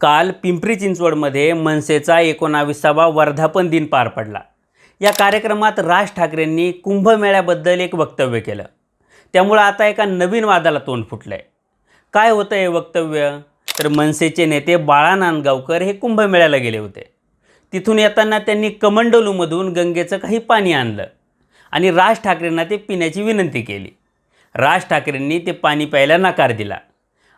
काल पिंपरी चिंचवडमध्ये मनसेचा एकोणाविसावा वर्धापन दिन पार पडला. या कार्यक्रमात राज ठाकरेंनी कुंभमेळ्याबद्दल एक वक्तव्य केलं. त्यामुळं आता एका नवीन वादाला तोंड फुटलं आहे काय होतं हे वक्तव्य? तर मनसेचे नेते बाळा नांदगावकर हे कुंभमेळ्याला गेले होते. तिथून येताना त्यांनी कमंडलूमधून गंगेचं काही पाणी आणलं आणि राज ठाकरेंना ते पिण्याची विनंती केली. राज ठाकरेंनी ते पाणी प्यायला नकार दिला.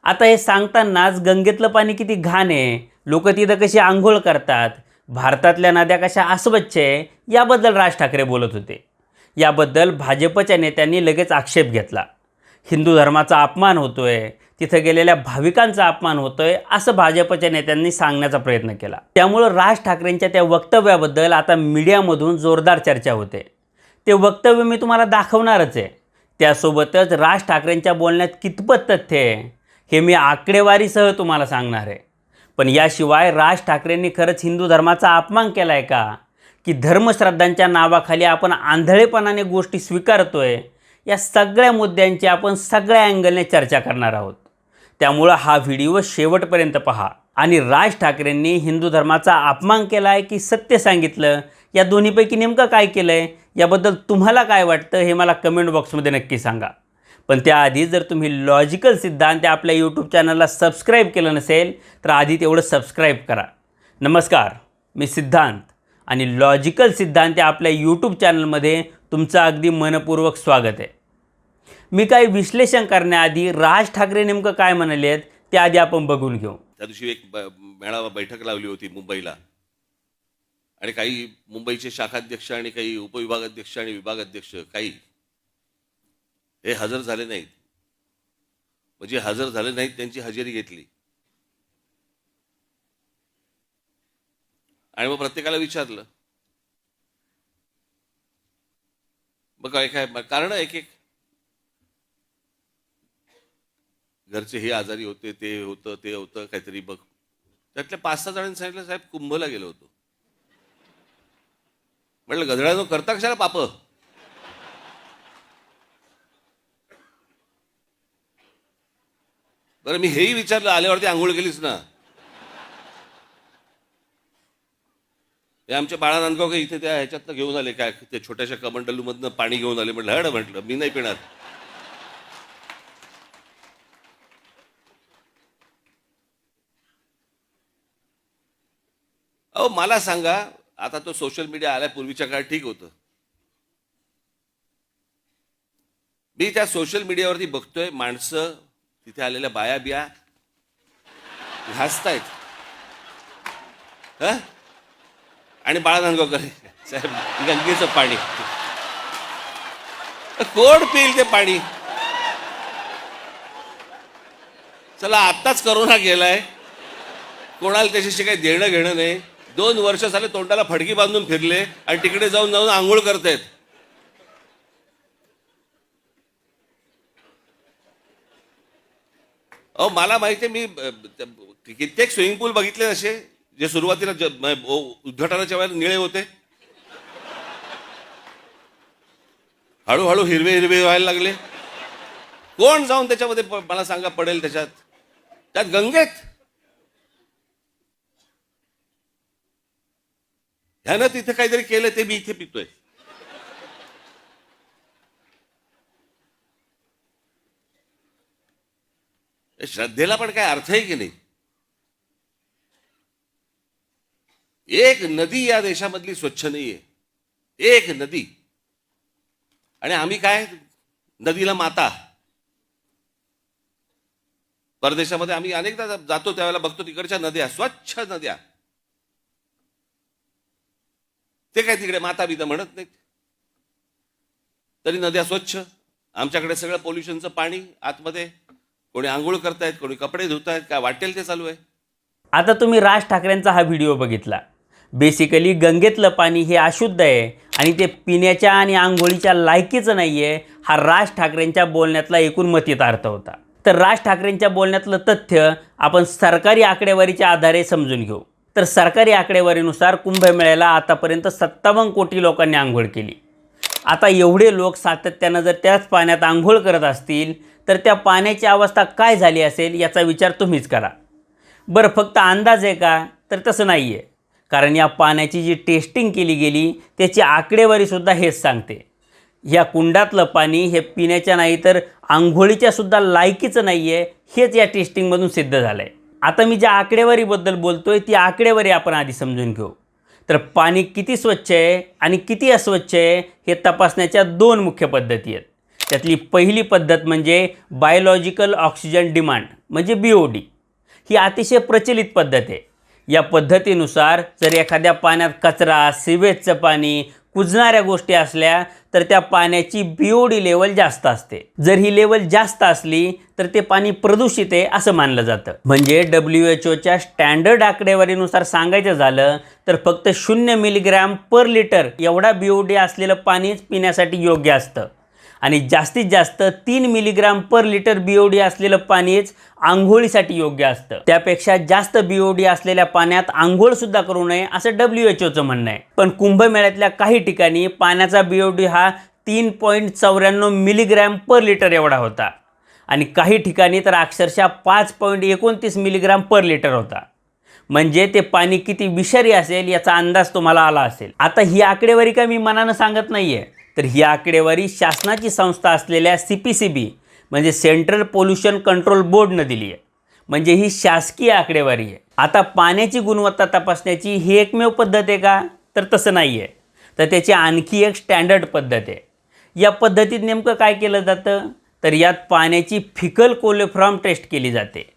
आता हे सांगतानाच गंगेतलं पाणी किती घाण आहे. लोक तिथं कशी आंघोळ करतात. भारतातल्या नद्या कशा अस्वच्छ आहे याबद्दल राज ठाकरे बोलत होते. याबद्दल भाजपच्या नेत्यांनी लगेच आक्षेप घेतला. हिंदू धर्माचा अपमान होतोय तिथं गेलेल्या भाविकांचा अपमान होतोय असं भाजपच्या नेत्यांनी सांगण्याचा प्रयत्न केला. त्यामुळं राज ठाकरेंच्या त्या वक्तव्याबद्दल आता मीडियामधून जोरदार चर्चा होते. ते वक्तव्य मी तुम्हाला दाखवणारच आहे. त्यासोबतच राज ठाकरेंच्या बोलण्यात कितपत तथ्य आहे हे मी आकडेवारीसह तुम्हाला सांगणार आहे. पण याशिवाय राज ठाकरेंनी खरंच हिंदू धर्माचा अपमान केला आहे का? की धर्मश्रद्धांच्या नावाखाली आपण आंधळेपणाने गोष्टी स्वीकारतोय या सगळ्या मुद्द्यांची आपण सगळ्या अँगलने चर्चा करणार आहोत. त्यामुळं हा व्हिडिओ शेवटपर्यंत पहा. आणि राज ठाकरेंनी हिंदू धर्माचा अपमान केला आहे की सत्य सांगितलं? या दोन्हीपैकी नेमकं काय केलं आहे याबद्दल तुम्हाला काय वाटतं हे मला कमेंट बॉक्समध्ये नक्की सांगा. पण त्याआधी जर तुम्ही लॉजिकल सिद्धांत या आपल्या यूट्यूब चॅनलला सबस्क्राईब केलं नसेल तर आधी तेवढं सबस्क्राईब करा. नमस्कार मी सिद्धांत आणि लॉजिकल सिद्धांत या आपल्या यूट्यूब चॅनलमध्ये तुमचं अगदी मनपूर्वक स्वागत आहे. मी काही विश्लेषण करण्याआधी राज ठाकरे नेमकं काय म्हणाले आहेत ते आधी आपण बघून घेऊ. त्या दिवशी एक ब- मेळावा बैठक लावली होती मुंबईला. आणि काही मुंबईचे शाखाध्यक्ष आणि काही उपविभागाध्यक्ष आणि विभागाध्यक्ष काही हे हजर झाले नाहीत. म्हणजे हजर झाले नाहीत त्यांची हजेरी घेतली. आणि मग प्रत्येकाला विचारलं. मग काय काय कारण एक एक. घरचे हे आजारी होते ते होतं ते होतं काहीतरी बघ. त्यातल्या पाच सहा जणांनी सांगितलं साहेब कुंभला गेलो होतो. म्हटलं गधड्यानं करता कशाला पाप? बरं मी हेही विचारलं आल्यावरती आंघोळ केलीच ना. हे आमच्या बाळा काही इथे त्या ह्याच्यातनं घेऊन आले काय ते छोट्याशा कमंडलूमधनं पाणी घेऊन आले म्हटलं हड म्हटलं मी नाही पिणार. अहो मला सांगा आता तो सोशल मीडिया आल्यापूर्वीच्या काळात ठीक होतं. मी त्या सोशल मीडियावरती बघतोय माणसं तिथे आलेल्या बाया बिया घासतायत. हं? आणि बाळा साहेब गंगेचं पाणी. कोण पिईल ते पाणी? चला आत्ताच करोना गेलाय. कोणाला त्याच्याशी काही देणं घेणं नाही. दोन वर्ष झाले तोंडाला फडकी बांधून फिरले आणि तिकडे जाऊन जाऊन आंघोळ करतायत. अहो मला माहिती आहे मी कित्येक स्विमिंग पूल बघितले असे जे सुरुवातीला ज- म- ओ- उद्घाटनाच्या वेळेला निळे होते. हळूहळू हिरवे हिरवे व्हायला लागले. कोण जाऊन त्याच्यामध्ये प- मला सांगा पडेल त्याच्यात? त्यात गंगेत ह्यानं तिथे काहीतरी केलं ते मी इथे पितोय. श्रद्धेला पण काय अर्थ आहे की नाही? एक नदी या देशामधली स्वच्छ नाहीये. एक नदी. आणि आम्ही काय? नदीला माता. परदेशामध्ये आम्ही अनेकदा जातो त्यावेळेला बघतो तिकडच्या नद्या स्वच्छ नद्या. ते काय तिकडे माता बिता म्हणत नाहीत. तरी नद्या स्वच्छ. आमच्याकडे सगळं पोल्युशनचं पाणी आतमध्ये. कोणी आंघोळ करतायत कोणी कपडे धुतायत काय वाटेल ते चालू आहे. आता तुम्ही राज ठाकरेंचा हा व्हिडिओ बघितला. बेसिकली गंगेतलं पाणी हे अशुद्ध आहे आणि ते पिण्याच्या आणि आंघोळीच्या लायकीचं नाही आहे हा राज ठाकरेंच्या बोलण्यातला एकूण मतीचा अर्थ होता. तर राज ठाकरेंच्या बोलण्यातलं तथ्य आपण सरकारी आकडेवारीच्या आधारे समजून घेऊ. तर सरकारी आकडेवारीनुसार कुंभमेळ्याला आतापर्यंत सत्तावन्न कोटी लोकांनी आंघोळ केली. आता एवढे लोक सातत्यानं जर त्याच पाण्यात आंघोळ करत असतील तर त्या पाण्याची अवस्था काय झाली असेल याचा विचार तुम्हीच करा. बरं फक्त अंदाज आहे का? तर तसं नाही आहे कारण या पाण्याची जी टेस्टिंग केली गेली त्याची आकडेवारीसुद्धा हेच सांगते. या कुंडातलं पाणी हे पिण्याच्या नाही तर आंघोळीच्यासुद्धा लायकीचं नाही आहे हेच या टेस्टिंगमधून सिद्ध झालं आहे आता मी ज्या आकडेवारीबद्दल बोलतो आहे ती आकडेवारी आपण आधी समजून घेऊ. तर पाणी किती स्वच्छ आहे आणि किती अस्वच्छ आहे हे तपासण्याच्या दोन मुख्य पद्धती आहेत. त्यातली पहिली पद्धत म्हणजे बायोलॉजिकल ऑक्सिजन डिमांड म्हणजे बी ओ डी ही अतिशय प्रचलित पद्धत आहे. या पद्धतीनुसार जर एखाद्या पाण्यात कचरा सिवेजचं पाणी कुजणाऱ्या गोष्टी असल्या तर त्या पाण्याची बीओडी लेवल जास्त असते. जर ही लेवल जास्त असली तर ते पाणी प्रदूषित आहे असं मानलं जातं. म्हणजे डब्ल्यू एच ओच्या स्टँडर्ड आकडेवारीनुसार सांगायचं झालं तर फक्त शून्य मिलीग्रॅम पर लिटर एवढा बीओडी असलेलं पाणीच पिण्यासाठी योग्य असतं. आणि जास्तीत जास्त तीन मिलीग्राम पर लिटर बीओडी असलेलं पाणीच आंघोळीसाठी योग्य असतं. त्यापेक्षा जास्त बीओडी असलेल्या पाण्यात आंघोळ सुद्धा करू नये असं डब्ल्यू एच ओचं म्हणणं आहे. पण कुंभमेळ्यातल्या काही ठिकाणी पाण्याचा बीओडी हा तीन पॉईंट चौऱ्याण्णव मिलीग्रॅम पर लिटर एवढा होता. आणि काही ठिकाणी तर अक्षरशः पाच पॉईंट एकोणतीस मिलीग्राम पर लिटर होता. म्हणजे ते पाणी किती विषारी असेल याचा अंदाज तुम्हाला आला असेल. आता ही आकडेवारी काय मी मनानं सांगत नाही आहे तर ही आकडेवारी शासनाची संस्था असलेल्या सी पी सी बी म्हणजे सेंट्रल पोल्युशन कंट्रोल बोर्डनं दिली आहे. म्हणजे ही शासकीय आकडेवारी आहे. आता पाण्याची गुणवत्ता तपासण्याची ही एकमेव पद्धत आहे का? तर तसं नाही आहे. तर त्याची आणखी एक स्टँडर्ड पद्धत आहे. या पद्धतीत नेमकं काय केलं जातं? तर यात पाण्याची फिकल कोलेफ्रॉम टेस्ट केली जाते.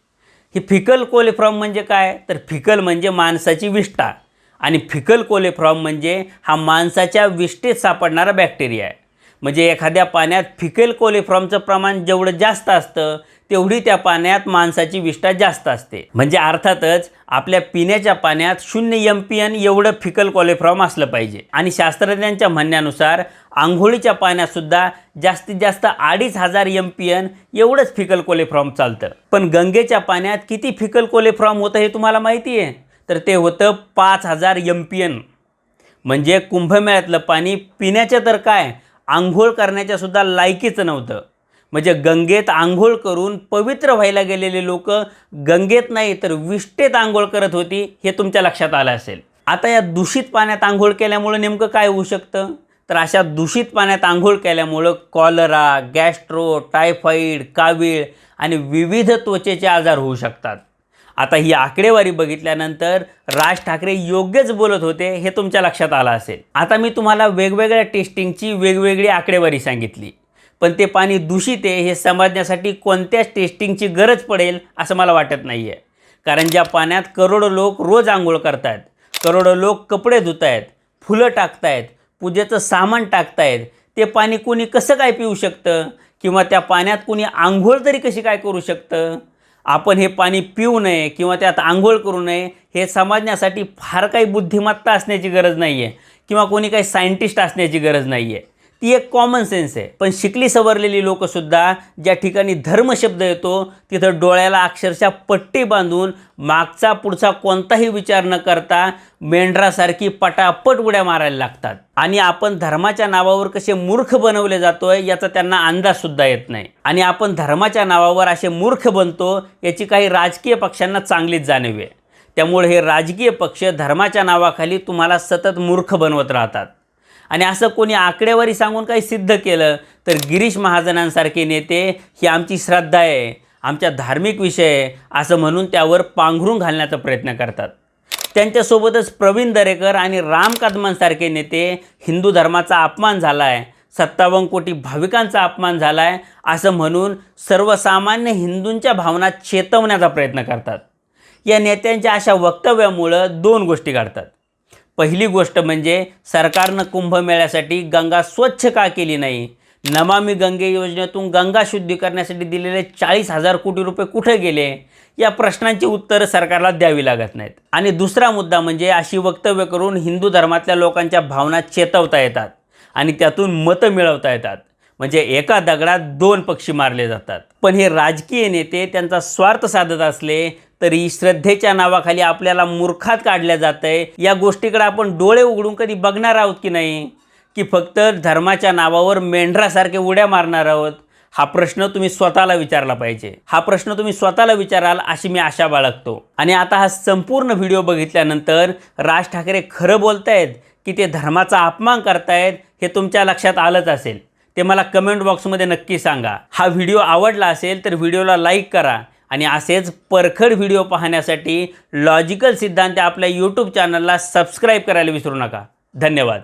ही फिकल कोलेफ्रॉम म्हणजे काय? तर फिकल म्हणजे माणसाची विष्ठा. आणि फिकल कोलेफ्रॉम म्हणजे हा माणसाच्या विष्ठेत सापडणारा बॅक्टेरिया आहे. म्हणजे एखाद्या पाण्यात फिकल कोलेफ्रॉमचं प्रमाण जेवढं जास्त असतं तेवढी त्या पाण्यात माणसाची विष्ठा जास्त असते. म्हणजे अर्थातच आपल्या पिण्याच्या पाण्यात शून्य एम पी एन एवढं फिकल कोलेफ्रॉम असलं पाहिजे. आणि शास्त्रज्ञांच्या म्हणण्यानुसार आंघोळीच्या पाण्यातसुद्धा जास्तीत जास्त अडीच हजार एम पी एन एवढंच फिकल कोलेफ्रॉम चालतं. पण गंगेच्या पाण्यात किती फिकल कोलेफ्रॉम होतं हे तुम्हाला माहिती आहे? तर ते होतं पाच हजार एम पी एन म्हणजे कुंभमेळ्यातलं पाणी पिण्याचं तर काय? आंघोळ करण्याच्यासुद्धा लायकीचं नव्हतं. म्हणजे गंगेत आंघोळ करून पवित्र व्हायला गेलेले लोक गंगेत नाही तर विष्ठेत आंघोळ करत होती हे तुमच्या लक्षात आलं असेल. आता या दूषित पाण्यात आंघोळ केल्यामुळं नेमकं काय होऊ शकतं? तर अशा दूषित पाण्यात आंघोळ केल्यामुळं कॉलरा गॅस्ट्रो टायफॉईड कावीळ आणि विविध त्वचेचे आजार होऊ शकतात. आता ही आकडेवारी बघितल्यानंतर राज ठाकरे योग्यच बोलत होते हे तुमच्या लक्षात आलं असेल. आता मी तुम्हाला वेगवेगळ्या टेस्टिंगची वेगवेगळी आकडेवारी सांगितली. पण ते पाणी दूषित आहे हे समजण्यासाठी कोणत्याच टेस्टिंगची गरज पडेल असं मला वाटत नाही आहे कारण ज्या पाण्यात करोडो लोक रोज आंघोळ करतायत करोडो लोक कपडे धुत आहेत फुलं टाकतायत पूजेचं सामान टाकतायत ते पाणी कोणी कसं काय पिऊ शकतं? किंवा त्या पाण्यात कोणी आंघोळ तरी कशी काय करू शकतं? आपण हे पाणी पिऊ नये किंवा त्यात आंघोळ करू नये हे समजण्यासाठी फार काही बुद्धिमत्ता असण्याची गरज नाही आहे किंवा कोणी काही सायंटिस्ट असण्याची गरज नाही आहे ती एक कॉमन सेन्स आहे. पण शिकली सवरलेली लोकंसुद्धा ज्या ठिकाणी धर्मशब्द येतो तिथं डोळ्याला अक्षरशः पट्टी बांधून मागचा पुढचा कोणताही विचार न करता मेंढरासारखी पटापट उड्या मारायला लागतात. आणि आपण धर्माच्या नावावर कसे मूर्ख बनवले जातोय याचा त्यांना अंदाजसुद्धा येत नाही. आणि आपण धर्माच्या नावावर असे मूर्ख बनतो याची काही राजकीय पक्षांना चांगलीच जाणीव आहे. त्यामुळे हे राजकीय पक्ष धर्माच्या नावाखाली तुम्हाला सतत मूर्ख बनवत राहतात. आणि असं कोणी आकडेवारी सांगून काही सिद्ध केलं तर गिरीश महाजनांसारखे नेते ही आमची श्रद्धा आहे आमच्या धार्मिक विषय आहे असं म्हणून त्यावर पांघरून घालण्याचा प्रयत्न करतात. त्यांच्यासोबतच प्रवीण दरेकर आणि राम कदमांसारखे नेते हिंदू धर्माचा अपमान झाला आहे सत्तावन्न कोटी भाविकांचा अपमान झाला आहे असं म्हणून सर्वसामान्य हिंदूंच्या भावना चेतवण्याचा प्रयत्न करतात. या नेत्यांच्या अशा वक्तव्यामुळं दोन गोष्टी घडतात. पहिली गोष्ट म्हणजे सरकारनं कुंभमेळ्यासाठी गंगा स्वच्छ का केली नाही? नमामी गंगे योजनेतून गंगा शुद्धी करण्यासाठी दिलेले चाळीस हजार कोटी रुपये कुठे गेले? या प्रश्नांची उत्तरं सरकारला द्यावी लागत नाहीत. आणि दुसरा मुद्दा म्हणजे अशी वक्तव्य करून हिंदू धर्मातल्या लोकांच्या भावना चेतवता येतात आणि त्यातून मतं मिळवता येतात. म्हणजे एका दगडात दोन पक्षी मारले जातात. पण हे राजकीय नेते त्यांचा स्वार्थ साधत असले तरी श्रद्धेच्या नावाखाली आपल्याला मूर्खात काढल्या जात आहे या गोष्टीकडे आपण डोळे उघडून कधी बघणार आहोत की नाही? की फक्त धर्माच्या नावावर मेंढरासारखे उड्या मारणार आहोत? हा प्रश्न तुम्ही स्वतःला विचारला पाहिजे. हा प्रश्न तुम्ही स्वतःला विचाराल अशी मी आशा बाळगतो. आणि आता हा संपूर्ण व्हिडिओ बघितल्यानंतर राज ठाकरे खरं बोलतायत की ते धर्माचा अपमान करतायत हे तुमच्या लक्षात आलंच असेल. ते मला कमेंट बॉक्समध्ये नक्की सांगा. हा व्हिडिओ आवडला असेल तर व्हिडिओला लाईक करा. आणि असेच परखड व्हिडिओ पाहण्यासाठी लॉजिकल सिद्धांत आपल्या यूट्यूब चॅनलला सबस्क्राईब करायला विसरू नका. धन्यवाद.